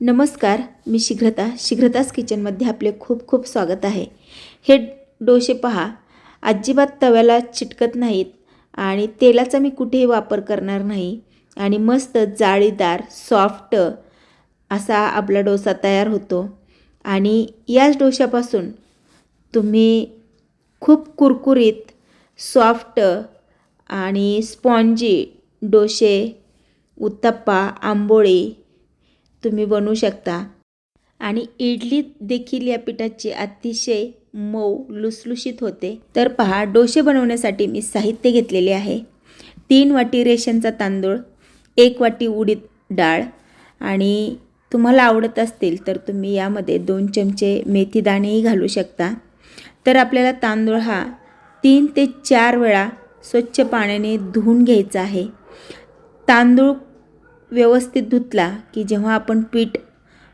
नमस्कार मी शीघ्रता शीघ्रताच किचनमध्ये आपले खूप खूप स्वागत आहे. हे डोसे पहा. अजिबात तव्याला चिटकत नाहीत आणि तेलाचा मी कुठेही वापर करणार नाही आणि मस्त जाळीदार सॉफ्ट असा आपला डोसा तयार होतो. आणि याच डोशापासून तुम्ही खूप कुरकुरीत सॉफ्ट आणि स्पॉन्जी डोसे उत्तप्पा आंबोळी तुम्ही बनवू शकता. आणि इडली देखील या पिठाची अतिशय मऊ लुसलुशीत होते. तर पहा डोसे बनवण्यासाठी मी साहित्य घेतलेले आहे. तीन वाटी रेशनचा तांदूळ एक वाटी उडीद डाळ आणि तुम्हाला आवडत असतील तर तुम्ही यामध्ये दोन चमचे मेथी दाणेही घालू शकता. तर आपल्याला तांदूळ हा तीन ते चार वेळा स्वच्छ पाण्याने धुवून घ्यायचा आहे. तांदूळ व्यवस्थित धुतला की जेव्हा आपण पीठ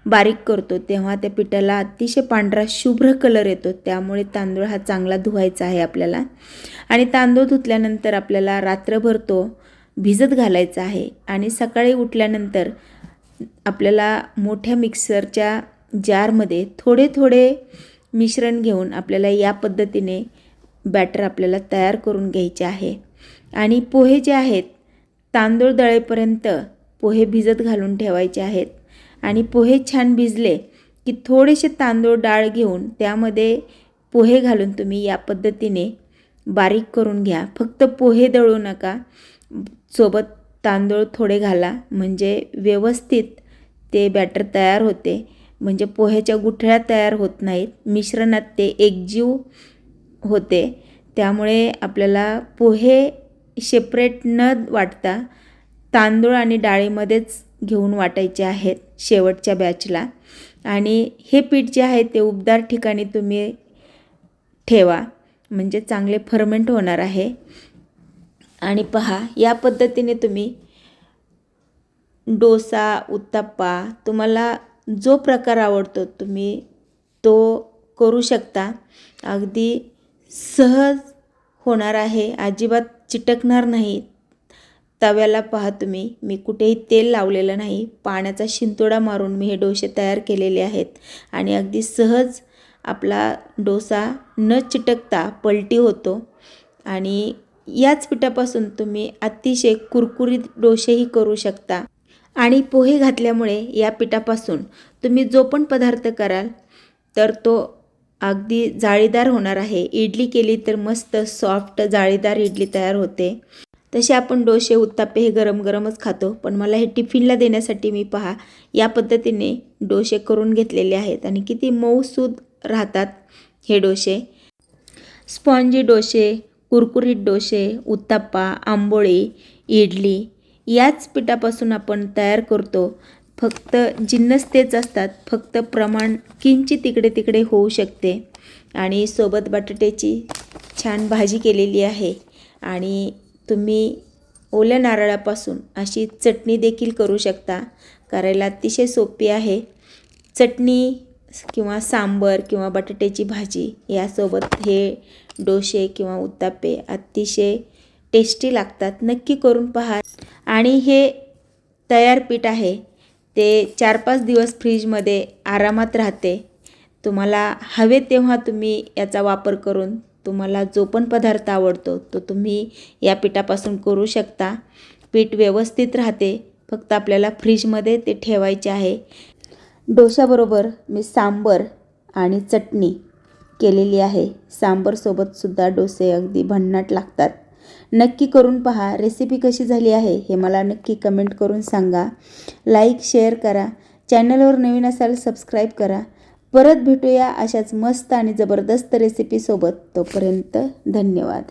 बारीक करतो तेव्हा त्या पिठाला अतिशय पांढरा शुभ्र कलर येतो. त्यामुळे तांदूळ हा चांगला धुवायचा आहे आपल्याला. आणि तांदूळ धुतल्यानंतर आपल्याला रात्रभर तो भिजत घालायचा आहे. आणि सकाळी उठल्यानंतर आपल्याला मोठ्या मिक्सरच्या जारमध्ये थोडे थोडे मिश्रण घेऊन आपल्याला या पद्धतीने बॅटर आपल्याला तयार करून घ्यायचे आहे. आणि पोहे जे आहेत तांदूळ दळेपर्यंत पोहे भिजत घालून ठेवायचे आहेत. आणि पोहे छान भिजले की थोडेसे तांदूळ डाळ घेऊन त्यामध्ये पोहे घालून तुम्ही या पद्धतीने बारीक करून घ्या. फक्त पोहे दळू नका. सोबत तांदूळ थोडे घाला. म्हणजे व्यवस्थित ते बॅटर तयार होते. म्हणजे पोह्याच्या गुठळ्या तयार होत नाहीत. मिश्रणात ते एकजीव होते. त्यामुळे आपल्याला पोहे सेपरेट न वाटता तांदूळ आणि डाळीमध्येच घेऊन वाटायचे आहेत शेवटच्या बॅचला आणि हे पीठ जे आहे ते उबदार ठिकाणी तुम्ही ठेवा. म्हणजे चांगले फर्मेंट होणार आहे. आणि पहा या पद्धतीने तुम्ही डोसा उत्तप्पा तुम्हाला जो प्रकार आवडतो तुम्ही तो करू शकता. अगदी सहज होणार आहे. अजिबात चिटकणार नाही. तव्याला पहा तुम्ही. मी कुठेही तेल लावलेलं नाही. पाण्याचा शिंतोडा मारून मी हे डोसे तयार केलेले आहेत. आणि अगदी सहज आपला डोसा न चिटकता पलटी होतो. आणि याच पिठापासून तुम्ही अतिशय कुरकुरीत डोसेही करू शकता. आणि पोहे घातल्यामुळे या पिठापासून तुम्ही जो पण पदार्थ कराल तर तो अगदी जाळीदार होणार आहे. इडली केली तर मस्त सॉफ्ट जाळीदार इडली तयार होते. तसे आपण डोसे उत्तापे हे गरम गरमच खातो. पण मला हे टिफिनला देण्यासाठी मी पहा या पद्धतीने डोसे करून घेतलेले आहेत. आणि किती मऊसूद राहतात हे डोसे. स्पॉन्जी डोसे कुरकुरीत डोसे उत्ताप्पा आंबोळी इडली याच पिठापासून आपण तयार करतो. फक्त जिन्नस तेच असतात. फक्त प्रमाण किंचित तिकडे तिकडे होऊ शकते. आणि सोबत बटाट्याची छान भाजी केलेली आहे. आणि तुम्ही ओल्या नारळापासून अशी चटणी देखील करू शकता. करायला अतिशय सोपी आहे. चटणी किंवा सांबर किंवा बटाट्याची भाजी यासोबत हे डोसे किंवा उत्तापे अतिशय टेस्टी लागतात. नक्की करून पहा. आणि हे तयार पीठ आहे. ते चार पाच दिवस फ्रीजमध्ये आरामात राहते. तुम्हाला हवे तेव्हा तुम्ही याचा वापर करून तुम्हाला जो पण पदार्थ आवडतो तो तुम्ही या पिठापासून करू शकता. पीठ व्यवस्थित राहते फक्त आपल्याला फ्रीजमध्ये ते ठेवायचे आहे. डोशाबरोबर मी सांबर आणि चटणी केलेली आहे. सांबरसोबतसुद्धा डोसे अगदी भन्नाट लागतात. नक्की करून पहा रेसिपी कशी झाली आहे हे मला नक्की कमेंट करून सांगा. लाईक शेअर करा. चॅनलवर नवीन असाल सबस्क्राईब करा. परत भेटूया अशाच मस्त आणि जबरदस्त रेसिपीसोबत तोपर्यंत धन्यवाद.